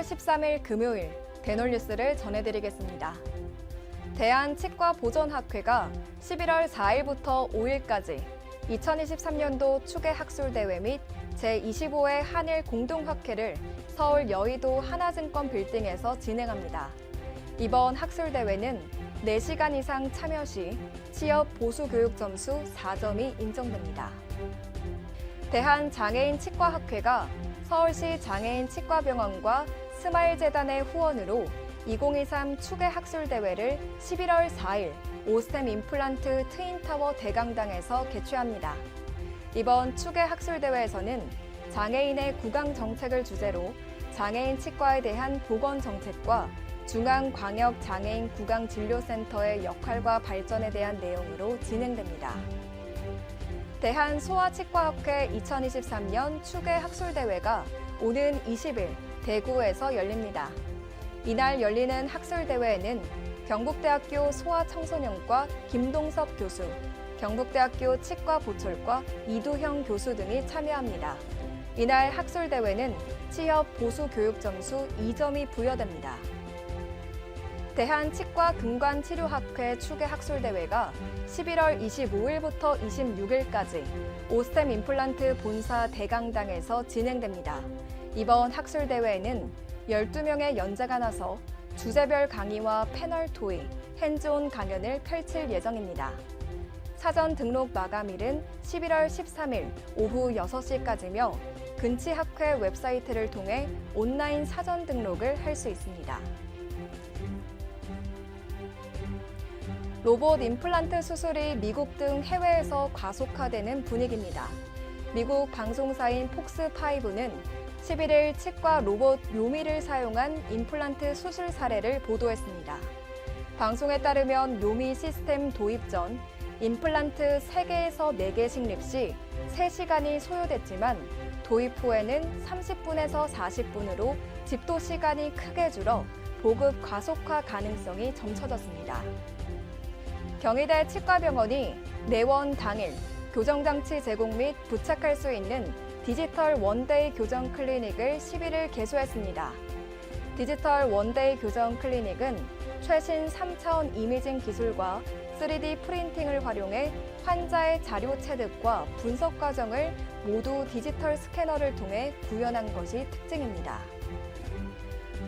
11월 13일 금요일 대놀뉴스를 전해드리겠습니다. 대한치과보전학회가 11월 4일부터 5일까지 2023년도 추계학술대회 및 제25회 한일 공동학회를 서울 여의도 하나증권 빌딩에서 진행합니다. 이번 학술대회는 4시간 이상 참여 시 취업 보수 교육 점수 4점이 인정됩니다. 대한장애인 치과학회가 서울시 장애인 치과병원과 스마일 재단의 후원으로 2023 추계학술 대회를 11월 4일 오스템 임플란트 트윈타워 대강당에서 개최합니다. 이번 추계학술 대회에서는 장애인의 구강 정책을 주제로 장애인 치과에 대한 보건 정책과 중앙광역 장애인 구강 진료센터의 역할과 발전에 대한 내용으로 진행됩니다. 대한소아치과학회 2023년 추계 학술대회가 오는 20일 대구에서 열립니다. 이날 열리는 학술대회에는 경북대학교 소아청소년과 김동섭 교수, 경북대학교 치과보철과 이두형 교수 등이 참여합니다. 이날 학술대회는 취업 보수 교육 점수 2점이 부여됩니다. 대한치과근관치료학회 추계학술대회가 11월 25일부터 26일까지 오스템 임플란트 본사 대강당에서 진행됩니다. 이번 학술대회에는 12명의 연자가 나서 주제별 강의와 패널 토의, 핸즈온 강연을 펼칠 예정입니다. 사전 등록 마감일은 11월 13일 오후 6시까지며 근치학회 웹사이트를 통해 온라인 사전 등록을 할 수 있습니다. 로봇 임플란트 수술이 미국 등 해외에서 가속화되는 분위기입니다. 미국 방송사인 폭스5는 11일 치과 로봇 요미를 사용한 임플란트 수술 사례를 보도했습니다. 방송에 따르면 요미 시스템 도입 전 임플란트 3개에서 4개 식립 시 3시간이 소요됐지만 도입 후에는 30분에서 40분으로 집도 시간이 크게 줄어 보급 가속화 가능성이 점쳐졌습니다. 경희대 치과병원이 내원 당일 교정장치 제공 및 부착할 수 있는 디지털 원데이 교정 클리닉을 11일 개소했습니다. 디지털 원데이 교정 클리닉은 최신 3차원 이미징 기술과 3D 프린팅을 활용해 환자의 자료 체득과 분석 과정을 모두 디지털 스캐너를 통해 구현한 것이 특징입니다.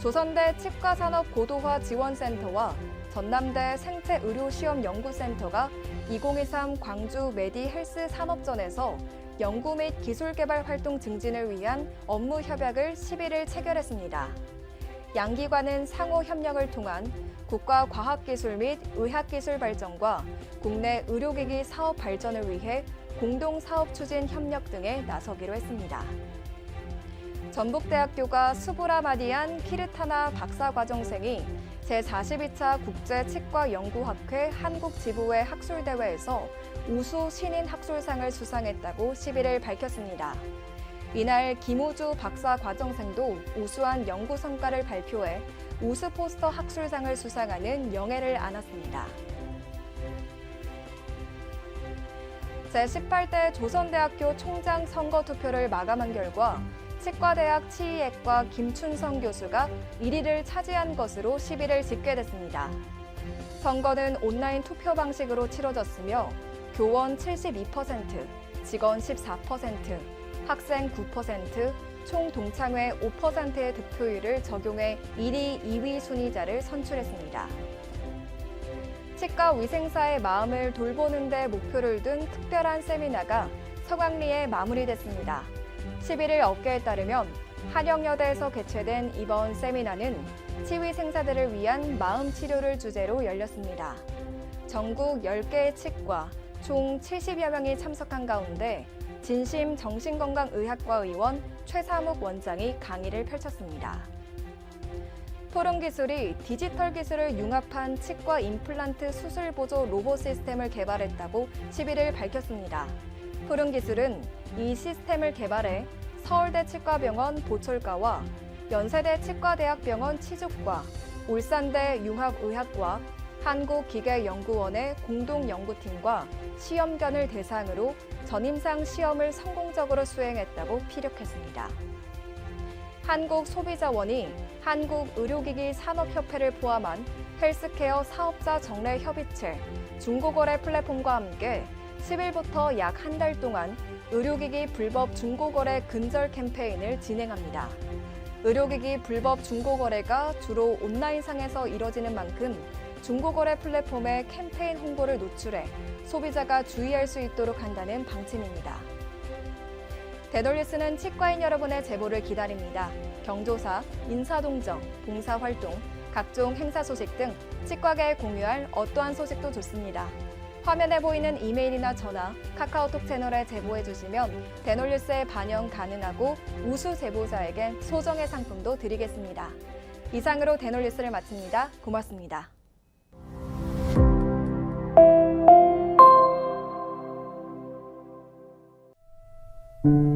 조선대 치과산업 고도화 지원센터와 전남대 생체의료시험연구센터가 2023 광주 메디 헬스 산업전에서 연구 및 기술 개발 활동 증진을 위한 업무 협약을 11일 체결했습니다. 양기관은 상호 협력을 통한 국가 과학기술 및 의학기술 발전과 국내 의료기기 사업 발전을 위해 공동 사업 추진 협력 등에 나서기로 했습니다. 전북대학교가 수브라마디안 키르타나 박사과정생이 제42차 국제치과연구학회 한국지부회 학술대회에서 우수 신인 학술상을 수상했다고 11일 밝혔습니다. 이날 김우주 박사 과정생도 우수한 연구 성과를 발표해 우수 포스터 학술상을 수상하는 영예를 안았습니다. 제18대 조선대학교 총장 선거 투표를 마감한 결과 치과대학 치의학과 김춘성 교수가 1위를 차지한 것으로 11일 집계됐습니다. 선거는 온라인 투표 방식으로 치러졌으며 교원 72%, 직원 14%, 학생 9%, 총 동창회 5%의 득표율을 적용해 1위, 2위 순위자를 선출했습니다. 치과 위생사의 마음을 돌보는 데 목표를 둔 특별한 세미나가 서강리에 마무리됐습니다. 11일 업계에 따르면 한영여대에서 개최된 이번 세미나는 치위 생사들을 위한 마음 치료를 주제로 열렸습니다. 전국 10개의 치과 총 70여 명이 참석한 가운데 진심 정신건강의학과 의원 최사묵 원장이 강의를 펼쳤습니다. 토론 기술이 디지털 기술을 융합한 치과 임플란트 수술 보조 로봇 시스템을 개발했다고 11일 밝혔습니다. 푸른 기술은 이 시스템을 개발해 서울대 치과병원 보철과와 연세대 치과대학병원 치죽과, 울산대 융합의학과, 한국기계연구원의 공동연구팀과 시험견을 대상으로 전임상 시험을 성공적으로 수행했다고 피력했습니다. 한국소비자원이 한국의료기기 산업협회를 포함한 헬스케어 사업자 정례 협의체 중고거래 플랫폼과 함께 10일부터 약 한 달 동안 의료기기 불법 중고거래 근절 캠페인을 진행합니다. 의료기기 불법 중고거래가 주로 온라인상에서 이뤄지는 만큼 중고거래 플랫폼에 캠페인 홍보를 노출해 소비자가 주의할 수 있도록 한다는 방침입니다. 데돌리스는 치과인 여러분의 제보를 기다립니다. 경조사, 인사동정, 봉사활동, 각종 행사 소식 등 치과계에 공유할 어떠한 소식도 좋습니다. 화면에 보이는 이메일이나 전화, 카카오톡 채널에 제보해 주시면 데놀리스에 반영 가능하고 우수 제보자에게 소정의 상품도 드리겠습니다. 이상으로 데놀리스를 마칩니다. 고맙습니다. 곰탕